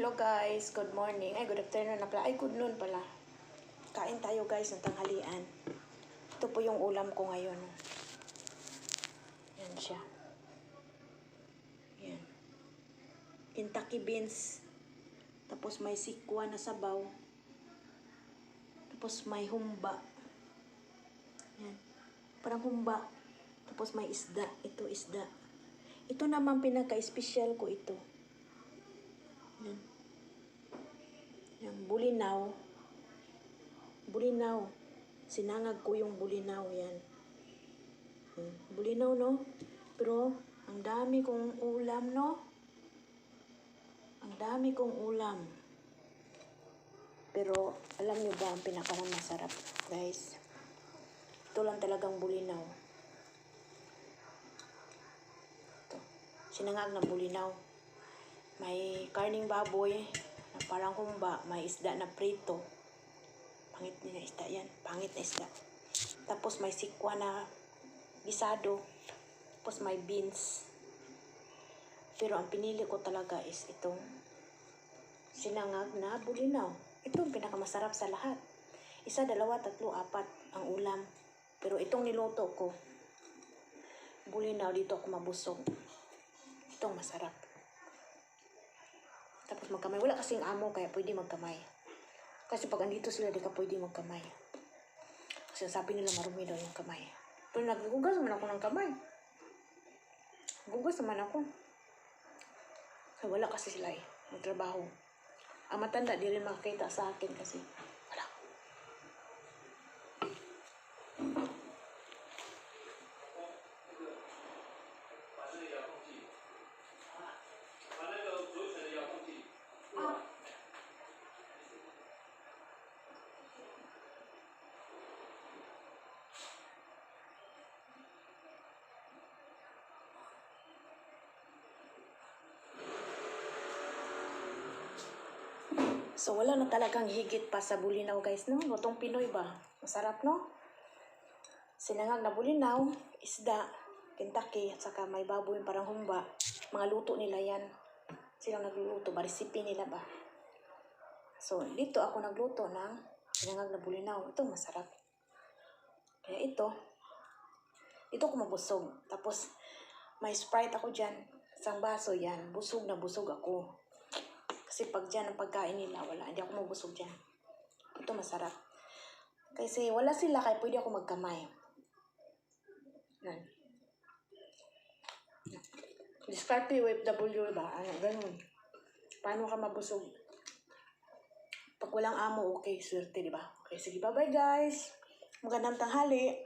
Hello guys, good morning. Ay, good afternoon na pala. Ay, good noon pala. Kain tayo guys ng tanghalian. Ito po yung ulam ko ngayon. Yan siya. Yan. Kentucky beans. Tapos may sikwa na sabaw. Tapos may humba. Yan. Parang humba. Tapos may isda. Ito isda. Ito naman pinaka-special ko ito. Yan. Yung bulinaw. Bulinaw. Sinangag ko yung bulinaw yan. Hmm. Bulinaw, no? Pero, ang dami kong ulam, no? Ang dami kong ulam. Pero, alam nyo ba ang pinakarang masarap, guys? Ito lang talagang bulinaw. Ito. Sinangag na bulinaw. May karning baboy na parang humba, may isda na prito. Pangit din na isda yan. Pangit na isda. Tapos may sikwa na gisado. Tapos may beans. Pero ang pinili ko talaga is itong sinangag na bulinaw. Ito ang pinakamasarap sa lahat. Isa, dalawa, tatlo, apat ang ulam. Pero itong niluto ko, bulinaw, dito ako mabusog. Itong masarap. Magkamay. Wala kasing amo kaya pwede magkamay. Kasi pag andito sila, di ka pwede magkamay. Kasi sabi nila marumi daw yung kamay. Pero naggugas naman ako ng kamay. Gugas naman ako. So, wala kasi sila eh. Magtrabaho. Ang matanda, di rin makakita sa akin kasi So, wala na talagang higit pa sa bulinaw, guys, no? Lutong Pinoy ba? Masarap, no? Sinangag na bulinaw, isda, Kentucky, at saka may baboy parang humba. Mga luto nila yan. Silang nagluluto ba? Recipe nila ba? So, dito ako nagluto ng sinangag na bulinaw. Ito, masarap. Kaya ito, ito ko mabusog. Tapos, may Sprite ako dyan. Isang baso yan. Busog na busog ako. Kasi pag dyan ang pagkain nila, wala. Hindi ako mabusog dyan. Ito masarap. Kasi wala sila, kaya pwede ako magkamay. Yan. Describe with W ba? Ano, ganun. Paano ka mabusog? Pag walang amo, okay, swerte, di ba? Okay, sige, bye-bye guys. Magandang tanghali.